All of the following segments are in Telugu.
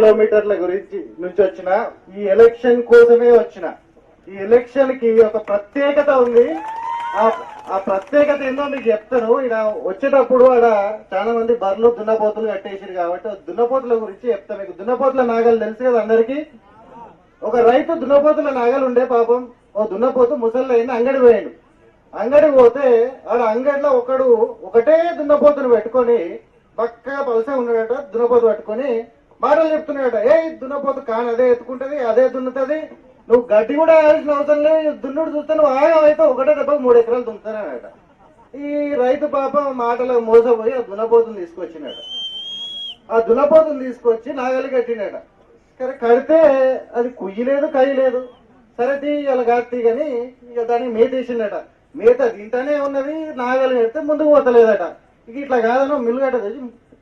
కిలోమీటర్ల గురించి నుంచి వచ్చిన ఈ ఎలక్షన్ కోసమే వచ్చిన. ఈ ఎలక్షన్కి ఒక ప్రత్యేకత ఉంది. ఆ ఆ ప్రత్యేకత ఏందో మీకు చెప్తాను. ఇక్కడ వచ్చేటప్పుడు ఆడ చాలా మంది బర్రెలు దున్నపోతులు కట్టేసారు కాబట్టి దున్నపోతుల గురించి చెప్తా మీకు. దున్నపోతుల నాగలు తెలుసు కదా అందరికి? ఒక రైతు దున్నపోతుల నాగలు ఉండే పాపం ఓ దున్నపోతు ముసళ్ళు అయిన అంగడి పోయాడు. అంగడి పోతే ఆడ అంగడిలో ఒకడు ఒకటే దున్నపోతును పెట్టుకొని పక్కగా పలుసే ఉన్నాడట దున్నపోతు పట్టుకొని మాటలు చెప్తున్నాడు ఏ దున్నపోతు కాని అదే ఎత్తుకుంటది అదే దున్నుతుంది. నువ్వు గడ్డి కూడా వేయాల్సిన అవసరం లేదు దున్నుడు చూస్తే నువ్వు ఆయా అయితే ఒకటే దెబ్బ మూడు ఎకరాలు దున్నుతానట ఈ రైతు పాప మాటలు మోసపోయి ఆ దున్నపోతుని తీసుకొచ్చినాడు. ఆ దున్నపోతుని తీసుకొచ్చి నాగలి కట్టినాడ. సరే కడితే అది కుయ్యి లేదు కయ్యి లేదు. సరే తీ ఇలా కాదు కానీ ఇక దానికి మేత వేసిండట మేత తింటానే ఉన్నది నాగలి కడితే ముందుకు పోతలేదట. ఇక ఇట్లా కాదనో మిల్లు కట్టదు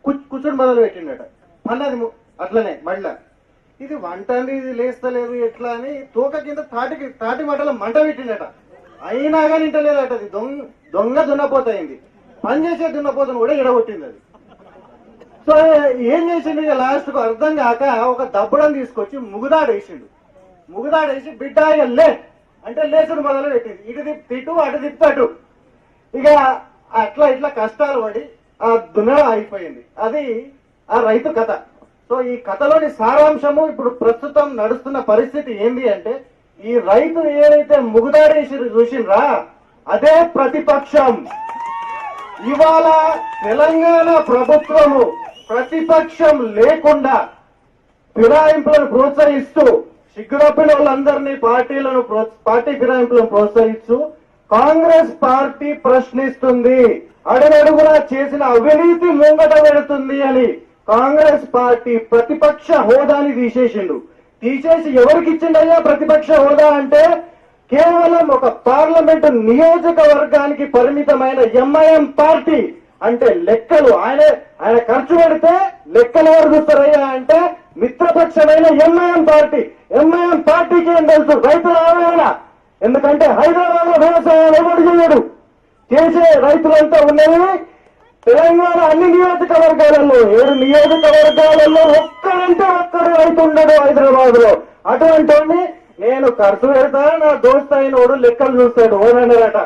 కూర్చుని మొదలు పెట్టిండట అన్నది అట్లనే మళ్ళా. ఇది వంట ఇది లేస్తలేదు ఎట్లా అని తోక కింద తాటికి తాటి మటల మంట పెట్టిండట. అయినా కానీ ఇంటలేదట అది. దొంగ దొంగ దున్నపోతయింది. పని చేసే దున్నపోతను కూడా ఎడగొట్టింది అది. సో ఏం చేసిండు ఇక లాస్ట్కు అర్థం కాక ఒక దబ్బడం తీసుకొచ్చి ముగుదాడేసిండు. ముగుదాడేసి బిడ్డ లే. అంటే లేచుడు మొదలు పెట్టింది. ఇటు తిప్పి ఇటు అటు తిప్పి అటు ఇక అట్లా ఇట్లా కష్టాలు పడి ఆ దున్నడం అయిపోయింది. అది ఆ రైతు కథ. సో ఈ కథలోని సారాంశము ఇప్పుడు ప్రస్తుతం నడుస్తున్న పరిస్థితి ఏంది అంటే ఈ రైతు ఏదైతే ముగుదాడేసి చూసిండ్రా అదే ప్రతిపక్షం. ఇవాళ తెలంగాణ ప్రభుత్వము ప్రతిపక్షం లేకుండా ఫిరాయింపులను ప్రోత్సహిస్తూ సిగ్గురప్పిన వాళ్ళందరినీ పార్టీలను పార్టీ ఫిరాయింపులను ప్రోత్సహిస్తూ కాంగ్రెస్ పార్టీ ప్రశ్నిస్తుంది. అడుగడుగునా చేసిన అవినీతి ముంగట పెడుతుంది అని కాంగ్రెస్ పార్టీ ప్రతిపక్ష హోదాని తీసేసిండు. తీసేసి ఎవరికి ఇచ్చిండయ్యా ప్రతిపక్ష హోదా అంటే కేవలం ఒక పార్లమెంటు నియోజకవర్గానికి పరిమితమైన ఎంఐఎం పార్టీ అంటే లెక్కలు. ఆయన ఆయన ఖర్చు పెడితే లెక్కలు ఎవరు చూస్తారయ్యా అంటే మిత్రపక్షమైన ఎంఐఎం పార్టీ. ఎంఐఎం పార్టీకి ఏం తెలుసు? రైతుల ఆవేదన ఎందుకంటే హైదరాబాద్లో వ్యవసాయాలు ఎవరు చేయడు? చేసే రైతులంతా ఉన్నవి తెలంగాణ అన్ని నియోజకవర్గాలలో ఏడు నియోజకవర్గాలలో ఒక్కడంటే ఒక్కడు రైతు ఉండడు హైదరాబాద్లో అటువంటి వాడిని నేను ఖర్చు పెడతా నా దోస్త్ అయినోడు లెక్కలు చూస్తాడు ఓనన్నారట.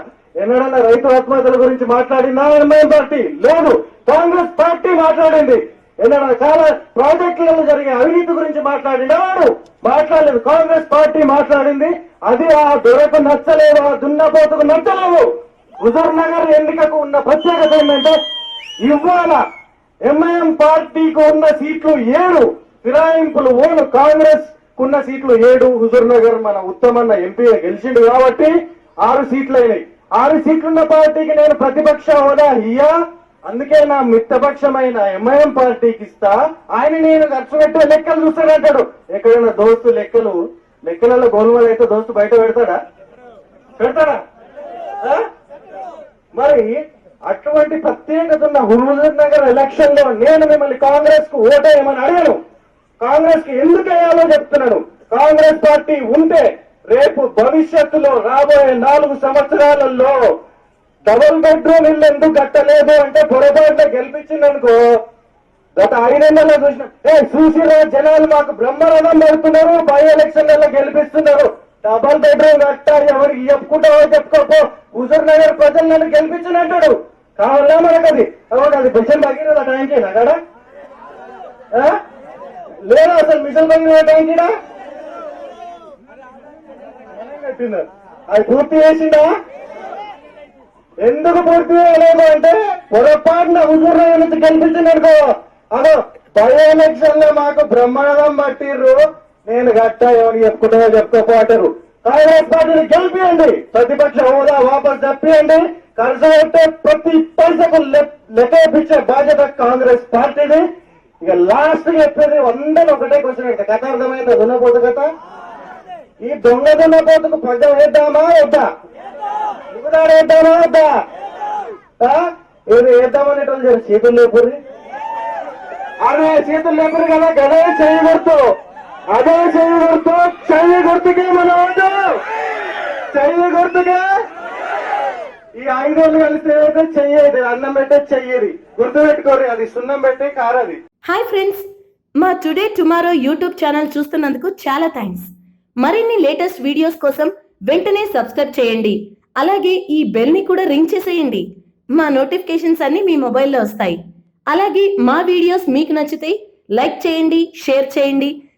ఎన్నడన్నా రైతు ఆత్మహత్యల గురించి మాట్లాడిందా? ఎంఐఎం పార్టీ లేదు. కాంగ్రెస్ పార్టీ మాట్లాడింది. ఎన్నడన్నా చాలా ప్రాజెక్టులలో జరిగే అవినీతి గురించి మాట్లాడిందా? వాడు మాట్లాడలేదు. కాంగ్రెస్ పార్టీ మాట్లాడింది. అది ఆ దొరకు నచ్చలేదు ఆ దున్నపోతుకు నచ్చలేదు. హుజూర్ నగర్ ఎన్నికకు ఉన్న ప్రత్యేకత ఏంటంటే ఇవాళ ఎంఐఎం పార్టీకి ఉన్న సీట్లు ఏడు ఫిరాయింపులు ఓను కాంగ్రెస్ కున్న సీట్లు ఏడు. హుజూర్ నగర్ మన ఉత్తమన్న ఎంపీ గెలిచిండు కాబట్టి ఆరు సీట్లు అయినాయి ఆరు సీట్లున్న పార్టీకి నేను ప్రతిపక్ష హోదా ఇయ్యా. అందుకే నా మిత్రపక్షమైన ఎంఐఎం పార్టీకి ఇస్తా. ఆయన నేను ఖర్చు పెట్టే లెక్కలు చూస్తాడంటాడు ఎక్కడైనా దోస్తు లెక్కలు లెక్కలలో గోల్మాల్ అయితే దోస్తు బయట పెడతాడా? పెడతాడా? మరి అటువంటి ప్రత్యేకత ఉన్న హుజూర్ నగర్ ఎలక్షన్లో నేను మిమ్మల్ని కాంగ్రెస్కు ఓటేయమని అడిగాను. కాంగ్రెస్కి ఎందుకు వేయాలో చెప్తున్నాను. కాంగ్రెస్ పార్టీ ఉంటే రేపు భవిష్యత్తులో రాబోయే నాలుగు సంవత్సరాలలో డబుల్ బెడ్రూమ్ ఇల్లు ఎందుకు కట్టలేదు అంటే పొరపాటున గెలిపించిందనుకో గత ఐదేళ్ళలో చూసిన ఏ చూసిరా జనాలు మాకు బ్రహ్మరథం పెడుతున్నారు బై ఎలక్షన్లలో గెలిపిస్తున్నారు. డబల్ బెడ్రూమ్ కట్టాలి ఎవరికి చెప్పుకుంటావో చెప్పుకోపో. హుజూర్ నగర్ ప్రజలు నన్ను గెలిపించినట్టాడు. కావాలా మనకు అది కాబట్టి అది మిషన్ భగీరథ టైంకేనా కదా? ఆ? లేదా అసలు మిషన్ భగీరథ టైంకినా కట్టినారు. అది పూర్తి చేసిందా? ఎందుకు పూర్తి చేయలేదు అంటే పొరపాటున హుజూర్ నగర్ నుంచి కనిపించిందనుకో అదో బై ఎలక్షన్లో మాకు బ్రహ్మాండం పట్టిర్రు. నేను గట్ట ఎవరికి చెప్పుకుంటామో చెప్పుకోపోతారు కాంగ్రెస్ పార్టీని గెలిపియండి. ప్రతిపక్ష హోదా వాపస్ తప్పియండి. ఖర్చు పెట్టే ప్రతి పైసకు లెక్కేపించే బాధ్యత కాంగ్రెస్ పార్టీని ఇక లాస్ట్ చెప్పేది వందలు ఒకటే క్వశ్చన్ అయితే కథ అర్థమైందా? దున్నపోతు కథ? ఈ దొంగ దున్నపోతుకు పగ్గ వేద్దామా వద్దా వేద్దామా వద్దా ఆ? ఏది వేద్దామనేటోళ్ళు జర చేతులు లేపురి అదే చేతులు లేపురు కదా? గదే చేయబడుతూ. అదే చెయ్యి గుర్తు చెయ్యి గుర్తుకే మన ఓటు చెయ్యి గుర్తుకే ఈ ఐదేళ్ళు కలిసి అయితే చెయ్యేది అన్నం పెట్టే చెయ్యేది. గుర్తు పెట్టుకోరు అది సున్నం పెట్టే కారది హాయ్ ఫ్రెండ్స్ మా టుడే టుమారో యూట్యూబ్ ఛానల్ చూస్తున్నందుకు చాలా థ్యాంక్స్. మరిన్ని లేటెస్ట్ వీడియోస్ కోసం వెంటనే సబ్స్క్రైబ్ చేయండి. అలాగే ఈ బెల్ని కూడా రింగ్ చేసేయండి. మా నోటిఫికేషన్స్ అన్ని మీ మొబైల్లో వస్తాయి. అలాగే మా వీడియోస్ మీకు నచ్చితే లైక్ చేయండి షేర్ చేయండి.